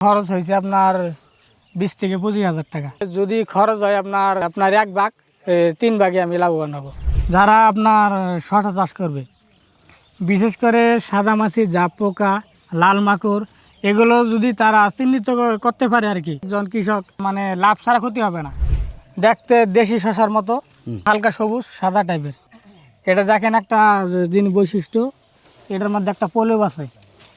খরচ হয়েছে আপনার বিশ থেকে পঁচিশ হাজার টাকা। যদি খরচ হয় আপনার আপনার এক ভাগ তিন ভাগে আমি লাভবান হব। যারা আপনার শশা চাষ করবে বিশেষ করে সাদা মাছি জাপ পোকা লাল মাকড় এগুলো যদি তারা চিহ্নিত করতে পারে আর কি একজন কৃষক মানে লাভ ছাড়া ক্ষতি হবে না। দেখতে দেশি শশার মতো হালকা সবুজ সাদা টাইপের এটা দেখেন একটা যে জিনিস বৈশিষ্ট্য এটার মধ্যে একটা প্রলেপ আছে।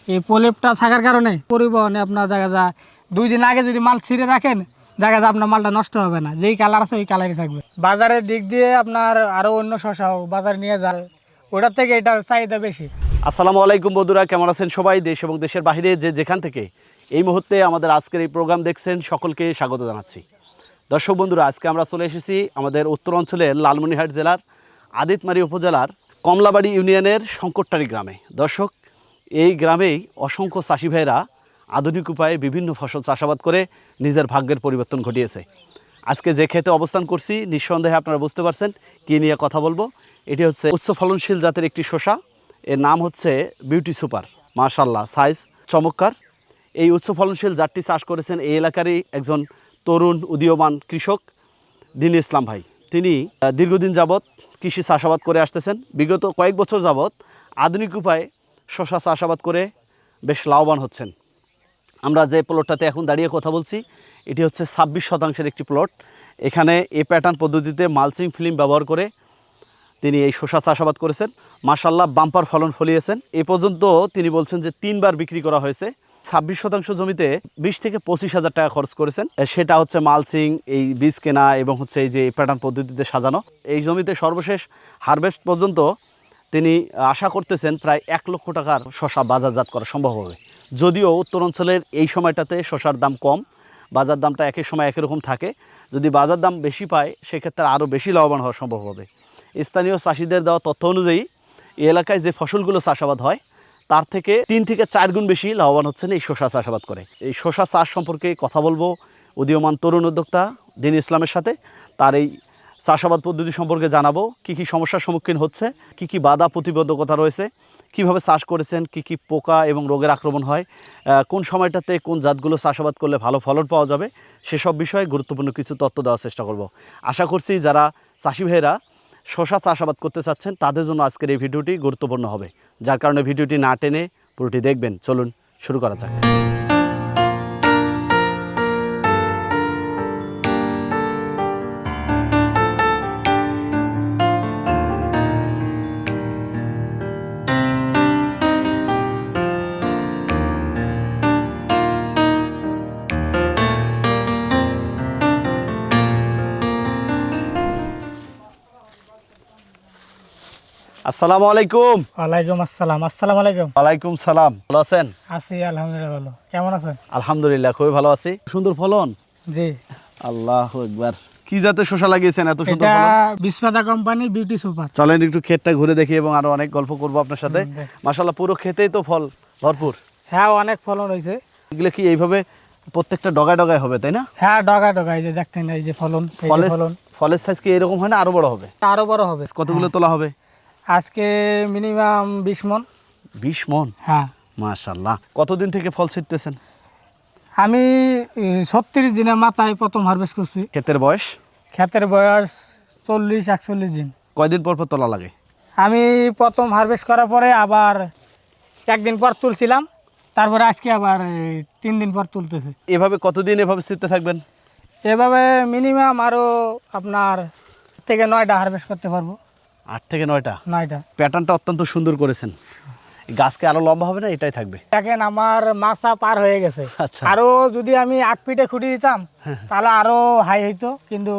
এই প্রলেপটা থাকার কারণে পরিবহনে আপনার দেখা যায় দুই দিন আগে যদি মাল ছিঁড়ে রাখেন, দেখা যায় আপনার মালটা নষ্ট হবে না। যেই কালার আছে ওই কালারই থাকবে। বাজারের দিক দিয়ে আপনার আরও অন্য শশাও বাজারে নিয়ে যায় ওটার থেকে এটার চাহিদা বেশি। আসসালামু আলাইকুম বন্ধুরা, কেমন আছেন সবাই? দেশ এবং দেশের বাইরে যে যেখান থেকে এই মুহূর্তে আমাদের আজকের এই প্রোগ্রাম দেখছেন, সকলকে স্বাগত জানাচ্ছি। দর্শক বন্ধুরা, আজকে আমরা চলে এসেছি আমাদের উত্তর অঞ্চলের লালমনিরহাট জেলার আদিতমারি উপজেলার কমলাবাড়ি ইউনিয়নের শঙ্করটারি গ্রামে। দর্শক এই গ্রামেই অসংখ্য চাষি ভাইরা আধুনিক উপায়ে বিভিন্ন ফসল চাষাবাদ করে নিজের ভাগ্যের পরিবর্তন ঘটিয়েছে। আজকে যে ক্ষেতে অবস্থান করছি, নিঃসন্দেহে আপনারা বুঝতে পারছেন কী নিয়ে কথা বলব। এটি হচ্ছে উচ্চ ফলনশীল জাতের একটি শসা। এর নাম হচ্ছে বিউটি সুপার মার্শাল্লাহ সাইজ চমৎকার। এই উচ্চ ফলনশীল জাতটি চাষ করেছেন এই এলাকারই একজন তরুণ উদীয়মান কৃষক দিন ইসলাম ভাই। তিনি দীর্ঘদিন যাবৎ কৃষি চাষাবাদ করে আসতেছেন। বিগত কয়েক বছর যাবৎ আধুনিক উপায়ে শশা চাষাবাদ করে বেশ লাভবান হচ্ছেন। আমরা যে প্লটটাতে এখন দাঁড়িয়ে কথা বলছি, এটি হচ্ছে ছাব্বিশ শতাংশের একটি প্লট এখানে এই প্যাটার্ন পদ্ধতিতে মালচিং ফিল্ম ব্যবহার করে তিনি এই শশা চাষাবাদ করেছেন। মাসাল্লাহ বাম্পার ফলন ফলিয়েছেন। এ পর্যন্ত তিনি বলছেন যে তিনবার বিক্রি করা হয়েছে। ছাব্বিশ শতাংশ জমিতে বিশ থেকে পঁচিশ হাজার টাকা খরচ করেছেন। সেটা হচ্ছে মালচিং এই বীজ কেনা এবং হচ্ছে এই যে প্যাটার্ন পদ্ধতিতে সাজানো। এই জমিতে সর্বশেষ হারভেস্ট পর্যন্ত তিনি আশা করতেছেন প্রায় এক লক্ষ টাকার শশা বাজারজাত করা সম্ভব হবে। যদিও উত্তর অঞ্চলের এই সময়টাতে শশার দাম কম, বাজার দামটা একই সময় একই রকম থাকে। যদি বাজার দাম বেশি পায়, সেক্ষেত্রে আরও বেশি লাভবান হওয়া সম্ভব হবে। স্থানীয় চাষিদের দেওয়া তথ্য অনুযায়ী, এই এলাকায় যে ফসলগুলো চাষাবাদ হয়, তার থেকে তিন থেকে চার গুণ বেশি লাভবান হচ্ছেন এই শশা চাষাবাদ করে। এই শশা চাষ সম্পর্কে কথা বলব উদীয়মান তরুণ উদ্যোক্তা দিন ইসলামের সাথে। তার এই চাষাবাদ পদ্ধতি সম্পর্কে জানাব। কি কি সমস্যার সম্মুখীন হচ্ছে, কি কি বাধা প্রতিবন্ধকতা রয়েছে, কীভাবে চাষ করেছেন, কি কি পোকা এবং রোগের আক্রমণ হয় কোন সময়টাতে কোন জাতগুলো চাষাবাদ করলে ভালো ফলন পাওয়া যাবে, সেসব বিষয়ে গুরুত্বপূর্ণ কিছু তথ্য দেওয়ার চেষ্টা করব। আশা করছি যারা চাষি ভাইয়েরা শশা চাষাবাদ করতে চাচ্ছেন, তাদের জন্য আজকের এই ভিডিওটি গুরুত্বপূর্ণ হবে। যার কারণে ভিডিওটি না টেনে পুরোটি দেখবেন। চলুন শুরু করা যাক। আসসালামু আলাইকুম। ওয়ালাইকুম আসসালাম। আসসালামু আলাইকুম। ওয়ালাইকুম সালাম। ভালো আছেন? আছি আলহামদুলিল্লাহ ভালো। কেমন আছেন? আলহামদুলিল্লাহ খুবই ভালো আছি। সুন্দর ফলন? জি। আল্লাহ একবার কি জাতের শসা লাগিয়েছেন এত সুন্দর এটা কোম্পানি বিউটি সুপার চলেন একটু ক্ষেতটা ঘুরে দেখি এবং আরও অনেক গল্প করব আপনার সাথে। মাসাল্লাহ পুরো ক্ষেতেই তো ফল ভরপুর। হ্যাঁ অনেক ফলন হয়েছে। এগুলো কি এইভাবে প্রত্যেকটা ডগায় ডগায় হবে তাই না? হ্যাঁ ডগায় ডগায় যে দেখতেন এই যে ফলন ফলের ফলন। ফলের সাইজ কি এরকম হয় না আরও বড় হবে? আরও বড় হবে। কতগুলো তোলা হবে? আজকে মিনিমাম বিশ মন। বিশ মন? হ্যাঁ। মাশাল্লাহ কতদিন থেকে ফল ছিটতেছেন? আমি ছত্রিশ দিনের মাথায় প্রথম হারভেস্ট করছি। ক্ষেতের বয়স? ক্ষেতের বয়স চল্লিশ একচল্লিশ দিন। কয়দিন পর পর তোলা লাগে? আমি প্রথম হারভেস্ট করার পরে আবার একদিন পর তুলছিলাম তারপরে আজকে আবার তিন দিন পর তুলতেছে। এভাবে কতদিন এভাবে ছিটতে থাকবেন? এভাবে মিনিমাম আরও আপনার থেকে নয়টা হারভেস্ট করতে পারব। আট থেকে নয়টা? নয়টা। প্যাটার্নটা অত্যন্ত সুন্দর করেছেন। গাছকে আরও লম্বা হবে না? এটাই থাকবে। দেখেন আমার মাছা পার হয়ে গেছে। আচ্ছা। আরও যদি আমি আট ফিটে খুঁটি দিতাম তাহলে আরও হাই হইতো কিন্তু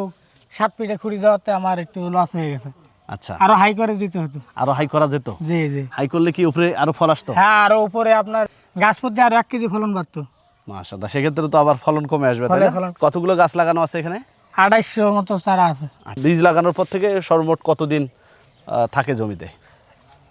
সাত ফিটে খুঁড়ি দেওয়াতে আমার একটু লস হয়ে গেছে। আচ্ছা। আরও হাই করে দিতে হতো। আরও হাই করা যেত? জি জি। হাই করলে কি উপরে আরও ফল আসতো? হ্যাঁ আরও উপরে আপনার গাছ প্রতি আরও এক কেজি ফলন বাড়তো। মাশাআল্লাহ সেক্ষেত্রে তো আবার ফলন কমে আসবে তাই না? কতগুলো গাছ লাগানো আছে এখানে? আড়াইশো মতো চারা আছে। আর বীজ লাগানোর পর থেকে সর্বমোট কতদিন থাকে জমিতে?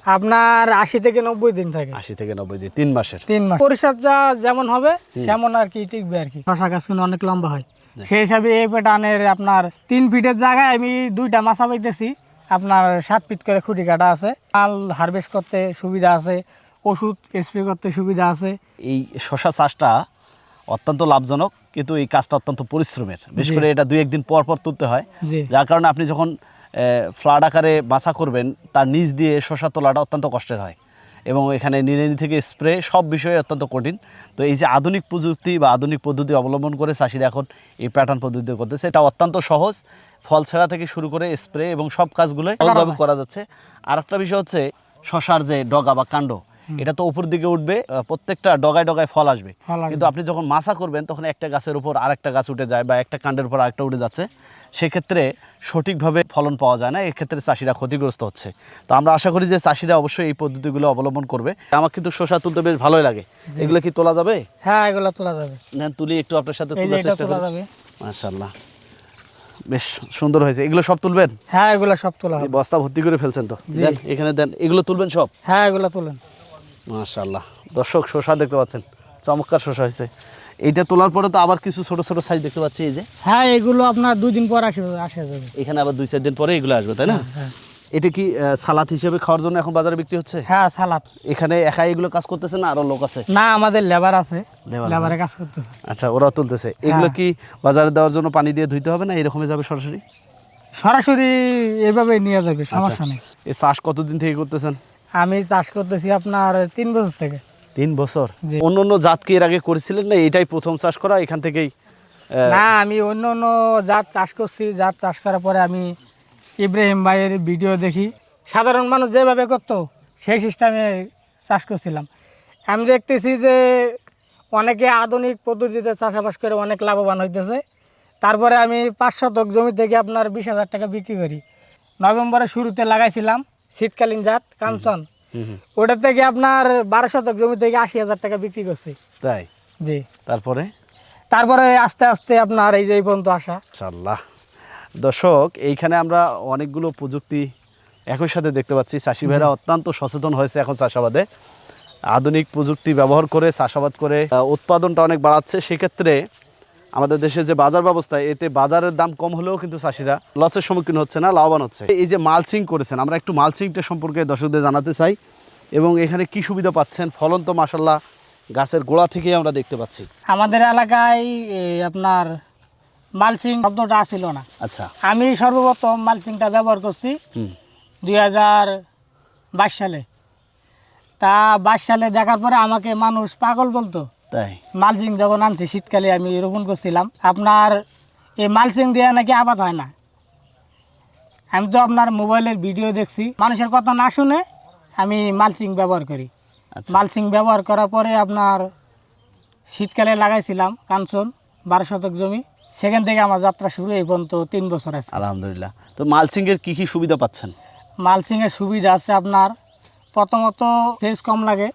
আপনার আশি থেকে নব্বই দিন থাকে। আশি থেকে নব্বই দিন তিন মাসের? তিন মাস। পরিচর্যা যেমন হবে সেমন আর কি টিকবে আর কি। শশা গাছ কিন্তু অনেক লম্বা হয়। সেই হিসাবে এই পেটানের আপনার তিন ফিটের জায়গায় আমি দুইটা মাছা পাইতেছি। আপনার সাত ফিট করে খুঁটি কাটা আছে। মাল হারভেস্ট করতে সুবিধা আছে। ওষুধ স্প্রে করতে সুবিধা আছে। এই শশা চাষটা অত্যন্ত লাভজনক কিন্তু এই কাজটা অত্যন্ত পরিশ্রমের। বিশেষ করে এটা দুই একদিন পর পর তুলতে হয়। যার কারণে আপনি যখন ফ্লাড আকারে বাছা করবেন তার নিচ দিয়ে শশা তোলাটা অত্যন্ত কষ্টের হয়। এবং এখানে নিড়ানি থেকে স্প্রে সব বিষয়ে অত্যন্ত কঠিন। তো এই যে আধুনিক প্রযুক্তি বা আধুনিক পদ্ধতি অবলম্বন করে চাষিরা এখন এই প্যাটার্ন পদ্ধতি করতেছে এটা অত্যন্ত সহজ। ফল ছেঁড়া থেকে শুরু করে স্প্রে এবং সব কাজগুলোই সহজভাবে করা যাচ্ছে। আর একটা বিষয় হচ্ছে শশার যে ডগা বা কাণ্ড এটা তো উপর দিকে উঠবে প্রত্যেকটা ডগায় ডগায় ফল আসবে। কিন্তু আপনি যখন মাছা করবেন তখন একটা গাছের উপর আরেকটা গাছ উঠে যায় বা একটা কাণ্ডের উপর আরেকটা উঠে যাচ্ছে। সেক্ষেত্রে সঠিকভাবে ফলন পাওয়া যায় না এক্ষেত্রে চাষিরা ক্ষতিগ্রস্ত হচ্ছে। তো আমরা আশা করি যে চাষিরা অবশ্যই এই পদ্ধতিগুলো অবলম্বন করবে। আমার কিন্তু শসা তুলতে বেশ ভালোই লাগে। এগুলো কি তোলা যাবে? হ্যাঁ এগুলো তোলা যাবে। নেন তুলি একটু আপনার সাথে তোলার চেষ্টা করি। যাবে। বেশ সুন্দর হয়েছে। এগুলো সব তুলবেন? হ্যাঁ এগুলো সব তোলা বস্তা ভর্তি করে ফেলছেন তো। এখানে দেন এগুলো তুলবেন সব? হ্যাঁ এগুলো তোলেন। মাশাল্লাহ দর্শক শসা দেখতে পাচ্ছেন চমৎকার শসা হয়েছে। এইটা তোলার পরে তো আবার কিছু ছোট ছোট সাইজ দেখতে পাচ্ছি এই যে। হ্যাঁ এগুলো আপনার দুই দিন পর আসে আসে যাবে। এখানে আবার দুই চার দিন পরে এগুলো আসবে তাই না? হ্যাঁ এটা কি সালাদ হিসেবে খাওয়ার জন্য এখন বাজারে বিক্রি হচ্ছে? হ্যাঁ সালাদ। এখানে একাই এগুলো কাজ করতেছে না আরও লোক আছে? না আমাদের লেবার আছে। লেবারে কাজ করতেছে। আচ্ছা ওরা তুলতেছে। এগুলো হ্যাঁ। কি বাজারে দেওয়ার জন্য পানি দিয়ে ধুইতে হবে না এরকমই যাবে সরাসরি? সরাসরি এইভাবে নিয়ে যাবে সমস্যা আচ্ছা নেই। এই চাষ কতদিন থেকে করতেছেন? আমি চাষ করতেছি আপনার তিন বছর থেকে। তিন বছর। অন্য অন্য জাত কি এর আগে করেছিলেন না এটাই প্রথম চাষ করা? এখান থেকেই না আমি অন্য অন্য জাত চাষ করছি। জাত চাষ করার পরে আমি ইব্রাহিম ভাইয়ের ভিডিও দেখি। সাধারণ মানুষ যেভাবে করতো সেই সিস্টেমে চাষ করছিলাম। আমি দেখতেছি যে অনেকে আধুনিক পদ্ধতিতে চাষাবাস করে অনেক লাভবান হইতেছে। তারপরে আমি পাঁচ শতক জমি থেকে আপনার বিশ হাজার টাকা বিক্রি করি। নভেম্বরের শুরুতে লাগাইছিলাম। শীতকালীন জাত কাঞ্চন। ওটা থেকে আপনার বারো শতক জমি থেকে আশি হাজার টাকা বিক্রি করছি। তাই? জি। তারপরে? তারপরে আস্তে আস্তে আপনার এই যে এই পর্যন্ত আসা। ইনশাল্লাহ দর্শক এইখানে আমরা অনেকগুলো প্রযুক্তি একই সাথে দেখতে পাচ্ছি। চাষি ভাইরা অত্যন্ত সচেতন হয়েছে এখন চাষাবাদে। আধুনিক প্রযুক্তি ব্যবহার করে চাষাবাদ করে উৎপাদনটা অনেক বাড়াচ্ছে। সেক্ষেত্রে আমাদের দেশের যে বাজার ব্যবস্থা এতে বাজারের দাম কম হলেও কিন্তু চাষিরা লসের সম্মুখীন হচ্ছে না লাভবান হচ্ছে। এই যে মালচিং করেছেন আমরা একটু মালচিংটা সম্পর্কে দর্শকদের জানাতে চাই এবং এখানে কি সুবিধা পাচ্ছেন? ফলন তো মাসাল্লাহ গাছের গোড়া থেকেই আমরা দেখতে পাচ্ছি। আমাদের এলাকায় আপনার মালচিং শব্দটা আসছিল না। আচ্ছা। আমি সর্বপ্রথম মালচিংটা ব্যবহার করছি দুই হাজার বাইশ সালে। তা বাইশ সালে দেখার পরে আমাকে মানুষ পাগল বলতো তাই? মালচিং যখন আনছি শীতকালে আমি রোপণ করছিলাম আপনার এই মালচিং দিয়ে নাকি আবাদ হয় না? আমি তো আপনার মোবাইলের ভিডিও দেখছি মানুষের কথা না শুনে আমি মালচিং ব্যবহার করি। আচ্ছা। মালচিং ব্যবহার করার পরে আপনার শীতকালে লাগাইছিলাম কাঞ্চন বারো শতক জমি। সেখান থেকে আমার যাত্রা শুরু এই পর্যন্ত তিন বছর আছে। আলহামদুলিল্লাহ। তো মালচিংয়ের কী কী সুবিধা পাচ্ছেন? মালচিংয়ের সুবিধা আছে আপনার প্রথমত তেজ কম লাগে।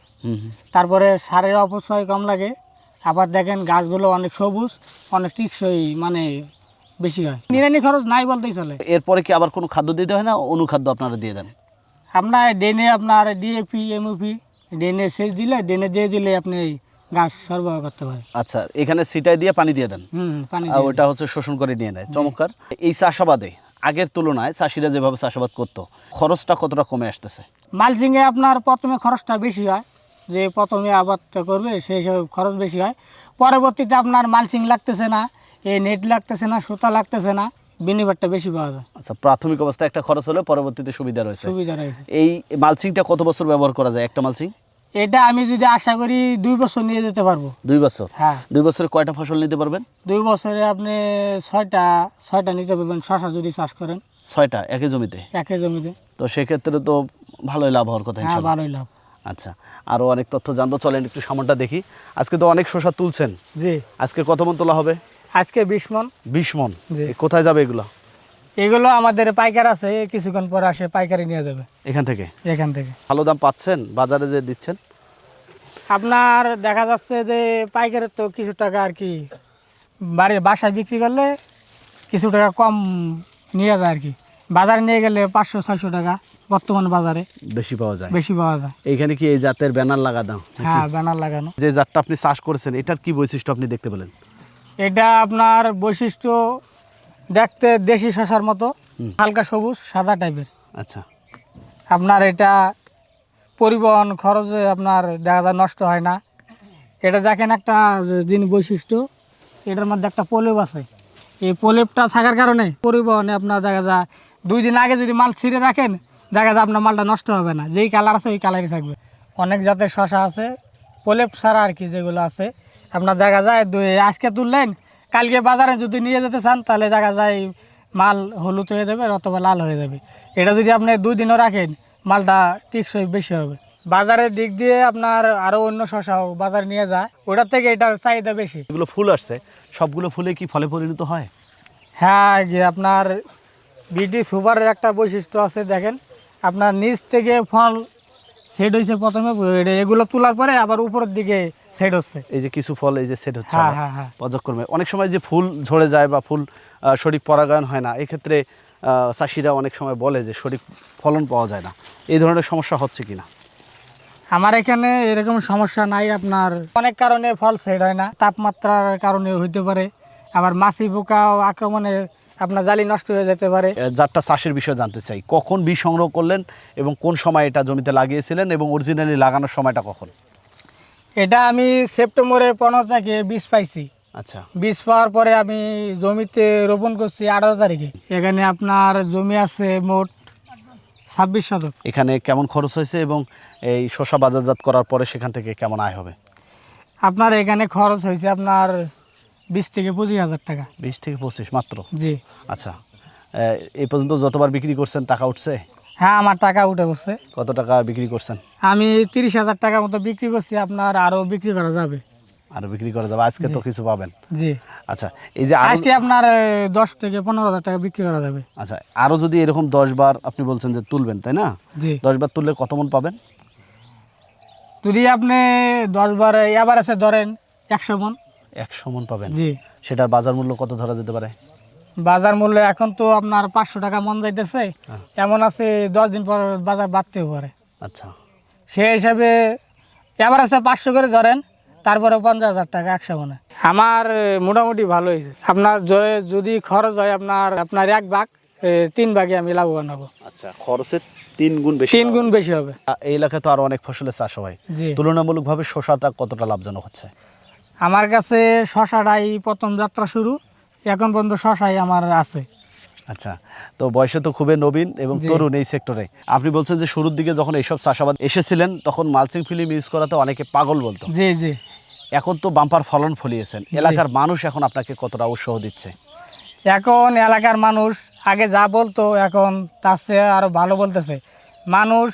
তারপরে সারের অপচয় কম লাগে। আবার দেখেন গাছগুলো অনেক সবুজ অনেক টিকসই মানে বেশি হয়। নিরানি খরচ নাই বলতেই চলে। এরপরে কি আবার কোনো খাদ্য দিতে হয় না? অনুখাদ্য আপনারা দিয়ে দেন? আপনার ডেনে আপনার ডিএপি এমওপি ডেনে সেচ দিলে ডেনে দিয়ে দিলে আপনি গাছ সরবরাহ করতে পারেন। আচ্ছা এখানে সিটাই দিয়ে পানি দিয়ে দেন? হুম পানি আর ওটা হচ্ছে শোষণ করে নিয়ে নেয়। চমৎকার। এই চাষাবাদে আগের তুলনায় চাষিরা যেভাবে চাষাবাদ করতো খরচটা কতটা কমে আসতেছে? মালচিংয়ে আপনার প্রথমে খরচটা বেশি হয়। যে প্রথমে আবাদটা করবে সেই হিসাবে খরচ বেশি হয়। পরবর্তীতে আপনার মালচিং লাগতেছে না এই নেট লাগতেছে না সুতা লাগতেছে না বিনিয়োগটা বেশি পাওয়া যায়। আচ্ছা প্রাথমিক অবস্থায় একটা খরচ হলে পরবর্তীতে সুবিধা রয়েছে। সুবিধা রয়েছে। এই মালচিংটা কত বছর ব্যবহার করা যায় একটা মালচিং? এটা আমি যদি আশা করি দুই বছর নিয়ে যেতে পারব। দুই বছর? হ্যাঁ। দুই বছরে কয়টা ফসল নিতে পারবেন? দুই বছরে আপনি ছয়টা ছয়টা নিতে পারবেন শশা যদি চাষ করেন। ছয়টা একই জমিতে? একই জমিতে। তো সেক্ষেত্রে তো ভালোই লাভ হওয়ার কথা হ্যাঁ ভালোই লাভ। আচ্ছা আরও অনেক তথ্য জানব চলেন একটু সামানটা দেখি। আজকে তো অনেক শসা তুলছেন। জি। আজকে কত মন তোলা হবে? আজকে বিশ মন। বিশ মন? জি। কোথায় যাবে এগুলো? এগুলো আমাদের পাইকার আছে কিছুক্ষণ পরে আসে পাইকারি নিয়ে যাবে। এখান থেকে? এখান থেকে। ভালো দাম পাচ্ছেন? বাজারে যে দিচ্ছেন? আপনার দেখা যাচ্ছে যে পাইকারের তো কিছু টাকা আর কি বাড়ির বাসায় বিক্রি করলে কিছু টাকা কম নিয়ে যায় আর কি। বাজারে নিয়ে গেলে পাঁচশো ছয়শো টাকা। বর্তমান বাজারে বেশি পাওয়া যায়। বেশি পাওয়া যায়। এইখানে কি এই জাতের ব্যানার লাগা দাও হ্যাঁ ব্যানার লাগানো। যে জাতটা আপনি চাষ করেছেন এটার কি বৈশিষ্ট্য আপনি দেখতে পেলেন? এটা আপনার বৈশিষ্ট্য দেখতে দেশি শশার মতো হালকা সবুজ সাদা টাইপের আচ্ছা। আপনার এটা পরিবহন খরচে আপনার দেখা যায় নষ্ট হয় না। এটা দেখেন একটা জিনিস বৈশিষ্ট্য এটার মধ্যে একটা প্রলেপ আছে। এই প্রলেপটা থাকার কারণে পরিবহনে আপনার দেখা যায় দুই দিন আগে যদি মাল ছিঁড়ে রাখেন দেখা যায় আপনার মালটা নষ্ট হবে না। যেই কালার আছে ওই কালারই থাকবে। অনেক জাতের শশা আছে প্রলেপ ছাড়া আর কি যেগুলো আছে। আপনার দেখা যায় দুই- আজকে তুললেন কালকে বাজারে যদি নিয়ে যেতে চান তাহলে দেখা যায় মাল হলুদ হয়ে যাবে অথবা লাল হয়ে যাবে। এটা যদি আপনি দুই দিনও রাখেন মালটা টিকসই বেশি হবে। বাজারের দিক দিয়ে আপনার আরও অন্য শশাও বাজারে নিয়ে যায় ওটার থেকে এটার চাহিদা বেশি। এগুলো ফুল আসছে সবগুলো ফুলে কি ফলে পরিণত হয়? হ্যাঁ যে আপনার বিটি সুপারের একটা বৈশিষ্ট্য আছে দেখেন। আপনার নিচ থেকে ফল সেট হয়েছে প্রথমে এটা- এগুলো তোলার পরে আবার উপরের দিকে সেট হচ্ছে। এই যে কিছু ফল এই যে সেট হচ্ছে হ্যাঁ হ্যাঁ হ্যাঁ। পর্যায়ক্রমে। অনেক সময় যে ফুল ঝরে যায় বা ফুল সঠিক পরাগায়ন হয় না এক্ষেত্রে চাষিরা অনেক সময় বলে যে সঠিক ফলন পাওয়া যায় না। এই ধরনের সমস্যা হচ্ছে কি না আমার এখানে এরকম সমস্যা নাই আপনার। অনেক কারণে ফল সেট হয় না তাপমাত্রার কারণে হইতে পারে। আবার মাছি পোকা আক্রমণে আপনার জালি নষ্ট হয়ে যেতে পারে। যারটা চাষের বিষয়ে জানতে চাই। কখন বীজ সংগ্রহ করলেন এবং কোন সময় এটা জমিতে লাগিয়েছিলেন এবং অরিজিনালি লাগানোর সময়টা কখন? এটা আমি সেপ্টেম্বরে পনেরো তারিখে বীজ পাইছি। আচ্ছা। বীজ পাওয়ার পরে আমি জমিতে রোপণ করছি আঠারো তারিখে। এখানে আপনার জমি আছে মোট ছাব্বিশ শতক। এখানে কেমন খরচ হয়েছে এবং এই শশা বাজারজাত করার পরে সেখান থেকে কেমন আয় হবে? আপনার এখানে খরচ হয়েছে আপনার বিশ থেকে পঁচিশ হাজার টাকা। বিশ থেকে পঁচিশ মাত্র? জি। আচ্ছা। এই পর্যন্ত যতবার বিক্রি করছেন টাকা উঠছে? হ্যাঁ আমার টাকা উঠে বসছে। কত টাকা বিক্রি করছেন? আমি তিরিশ হাজার টাকার মতো বিক্রি করছি আপনার আরও বিক্রি করা যাবে। আর বিক্রি করা যাবে আজকে তো কিছু পাবেন। জি। আচ্ছা এই যে আজকে আপনার দশ থেকে পনেরো হাজার টাকা বিক্রি করা যাবে। আচ্ছা আরও যদি এরকম দশ বার আপনি বলছেন যে তুলবেন তাই না? জি। দশ বার তুললে কত মন পাবেন? যদি আপনি দশ বার এবার আছে ধরেন একশো মন। একশো মন পাবেন। জি। সেটার বাজার মূল্য কত ধরা যেতে পারে? বাজার মূল্য এখন তো আপনার পাঁচশো টাকা মন যাইতেছে। হ্যাঁ। এমন আছে দশ দিন পর বাজার বাড়তেও পারে। আচ্ছা। সে হিসাবে এবার আছে পাঁচশো করে ধরেন তারপরে পঞ্চাশ হাজার টাকা একশো মনে। আমার মোটামুটি ভালো হয়েছে। আপনার জ- যদি খরচ হয় আপনার আপনার এক ভাগ তিন ভাগে আমি লাভবান হব। আচ্ছা খরচের তিন গুণ বেশি তিন গুণ বেশি হবে। এই এলাকায় তো আরও অনেক ফসলের চাষ হয়। তুলনামূলকভাবে শশাটা কতটা লাভজনক হচ্ছে? আমার কাছে শশাটাই প্রথম যাত্রা শুরু। এখন পর্যন্ত শশাই আমার আছে। আচ্ছা তো বয়সে তো খুবই নবীন এবং তরুণ এই সেক্টরে আপনি বলছেন যে শুরুর দিকে যখন এইসব চাষাবাদ এসেছিলেন তখন মালচিং ফিল্ম ইউজ করাতে অনেকে পাগল বলতো। জি জি। এখন তো বাম্পার ফলন ফলিয়েছেন। এলাকার মানুষ এখন আপনাকে কতটা উৎসাহ দিচ্ছে? এখন এলাকার মানুষ আগে যা বলতো এখন তার চেয়ে আরও ভালো বলতেছে। মানুষ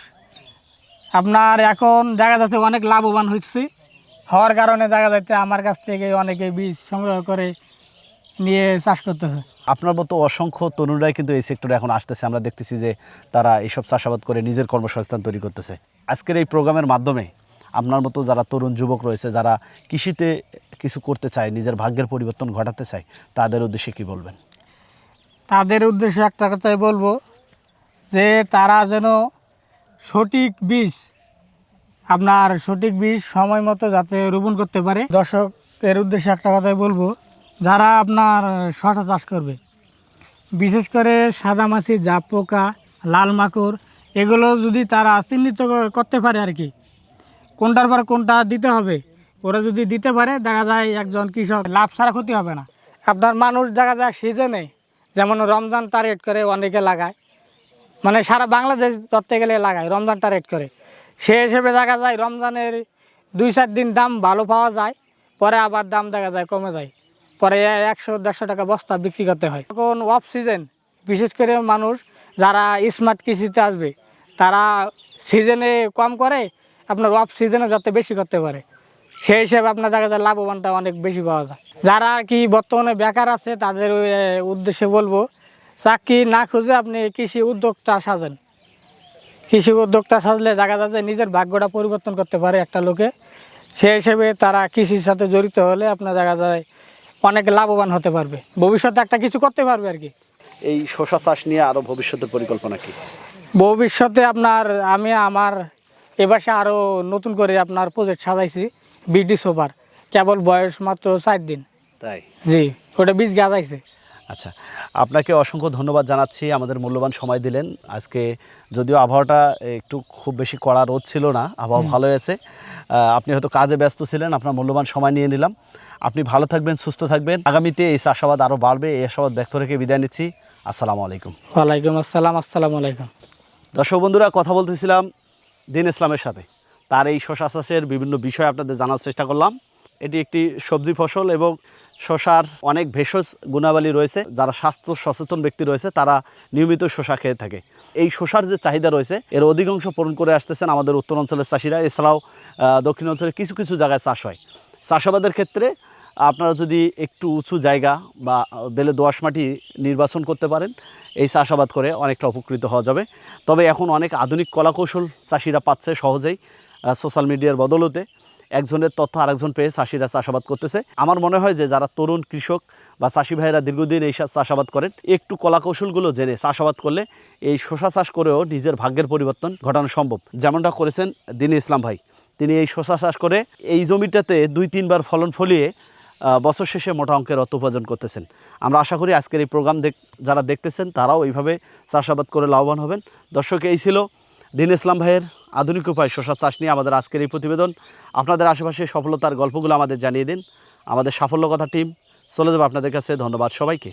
আপনার এখন দেখা যাচ্ছে অনেক লাভবান হচ্ছে হওয়ার কারণে দেখা যাচ্ছে আমার কাছ থেকে অনেকে বীজ সংগ্রহ করে নিয়ে চাষ করতেছে। আপনার মতো অসংখ্য তরুণরাই কিন্তু এই সেক্টরে এখন আসতেছে। আমরা দেখতেছি যে তারা এইসব চাষাবাদ করে নিজের কর্মসংস্থান তৈরি করতেছে। আজকের এই প্রোগ্রামের মাধ্যমে আপনার মতো যারা তরুণ যুবক রয়েছে যারা কৃষিতে কিছু করতে চায় নিজের ভাগ্যের পরিবর্তন ঘটাতে চায় তাদের উদ্দেশ্যে কি বলবেন? তাদের উদ্দেশ্যে একটা কথাই বলব যে তারা যেন সঠিক বীজ আপনার সঠিক বীজ সময় মতো যাতে রোপণ করতে পারে। দর্শকের উদ্দেশ্যে একটা কথাই বলব, যারা আপনার শশা চাষ করবে, বিশেষ করে সাদা মাছি জাপ পোকা, লাল মাকড়, এগুলো যদি তারা চিহ্নিত করতে পারে আর কি, কোনটার পর কোনটা দিতে হবে, ওরা যদি দিতে পারে, দেখা যায় একজন কৃষক লাভ ছাড়া ক্ষতি হবে না। আপনার মানুষ দেখা যায় সিজনে, যেমন রমজান টার্গেট করে অনেকে লাগায় মানে সারা বাংলাদেশ ধরতে গেলে লাগায়, রমজান টার্গেট করে। সে হিসেবে দেখা যায় রমজানের দুই চার দিন দাম ভালো পাওয়া যায়, পরে আবার দাম দেখা যায় কমে যায়। পরে একশো দেড়শো টাকা বস্তা বিক্রি করতে হয়। এখন অফ সিজন বিশেষ করে মানুষ যারা স্মার্ট কৃষিতে আসবে, তারা সিজনে কম করে, আপনার অফ সিজনে যাতে বেশি করতে পারে। সেই হিসেবে আপনার দেখা যায় লাভবানটা অনেক বেশি পাওয়া যায়। যারা কি বর্তমানে বেকার আছে, তাদের উদ্দেশ্যে বলব, চাকরি না খুঁজে আপনি কৃষি উদ্যোগটা সাজেন। কৃষি উদ্যোক্তা সাজলে দেখা যাচ্ছে নিজের ভাগ্যটা পরিবর্তন করতে পারে একটা লোকে। সেই হিসেবে তারা কৃষির সাথে জড়িত হলে আপনার দেখা যায় অনেক লাভবান হতে পারবে। ভবিষ্যতে একটা কিছু করতে পারবে আর কি। এই শশা চাষ নিয়ে আরও ভবিষ্যতের পরিকল্পনা কি? ভবিষ্যতে আপনার আমি আমার এবাসে আরও নতুন করে আপনার প্রজেক্ট সাজাইছি বিডি সোপার কেবল বয়স মাত্র চার দিন। তাই? জি ওটা বীজ গাজাইছে আচ্ছা আপনাকে অসংখ্য ধন্যবাদ জানাচ্ছি আমাদের মূল্যবান সময় দিলেন। আজকে যদিও আবহাওয়াটা একটু খুব বেশি কড়া রোদ ছিল না আবহাওয়া ভালো হয়েছে। আপনি হয়তো কাজে ব্যস্ত ছিলেন আপনার মূল্যবান সময় নিয়ে নিলাম। আপনি ভালো থাকবেন সুস্থ থাকবেন। আগামীতে এই চাষাবাদ আরও বাড়বে এই আশাবাদ ব্যক্ত রেখে বিদায় নিচ্ছি। আসসালামু আলাইকুম। ওয়ালাইকুম আসসালাম আসসালামু আলাইকুম। দর্শক বন্ধুরা কথা বলতেছিলাম দিন ইসলামের সাথে। তার এই শশা চাষের বিভিন্ন বিষয় আপনাদের জানার চেষ্টা করলাম। এটি একটি সবজি ফসল এবং শশার অনেক ভেষজ গুণাবলী রয়েছে। যারা স্বাস্থ্য সচেতন ব্যক্তি রয়েছে, তারা নিয়মিত শশা খেয়ে থাকে। এই শশার যে চাহিদা রয়েছে, এর অধিকাংশ পূরণ করে আসতেছেন আমাদের উত্তর অঞ্চলের চাষিরা। এছাড়াও দক্ষিণ অঞ্চলে কিছু কিছু জায়গায় চাষ হয়। চাষাবাদের ক্ষেত্রে আপনারা যদি একটু উঁচু জায়গা বা বেলে দোআঁশ মাটি নির্বাচন করতে পারেন, এই চাষাবাদ করে অনেকটা উপকৃত হওয়া যাবে। তবে এখন অনেক আধুনিক কলাকৌশল চাষিরা পাচ্ছে সহজেই সোশ্যাল মিডিয়ার বদলতে। একজনের তথ্য আরেকজন পেয়ে চাষিরা চাষাবাদ করতেছে। আমার মনে হয় যে যারা তরুণ কৃষক বা চাষি ভাইয়েরা দীর্ঘদিন এই চাষাবাদ করেন, একটু কলাকৌশলগুলো জেনে চাষাবাদ করলে এই শশা চাষ করেও নিজের ভাগ্যের পরিবর্তন ঘটানো সম্ভব। যেমনটা করেছেন দিনে ইসলাম ভাই। তিনি এই শশা চাষ করে এই জমিটাতে দুই তিনবার ফলন ফলিয়ে বছর শেষে মোটা অঙ্কের অর্থ উপার্জন করতেছেন। আমরা আশা করি আজকের এই প্রোগ্রাম দেখ যারা দেখতেছেন তারাও এইভাবে চাষাবাদ করে লাভবান হবেন। দর্শক, এই ছিল দিন ইসলাম ভাইয়ের আধুনিক উপায় শশা চাষ নিয়ে আমাদের আজকের এই প্রতিবেদন। আপনাদের আশেপাশে সফলতার গল্পগুলো আমাদের জানিয়ে দিন। আমাদের সাফল্য কথা টিম, চলে যাবে আপনাদের কাছে। ধন্যবাদ সবাইকে।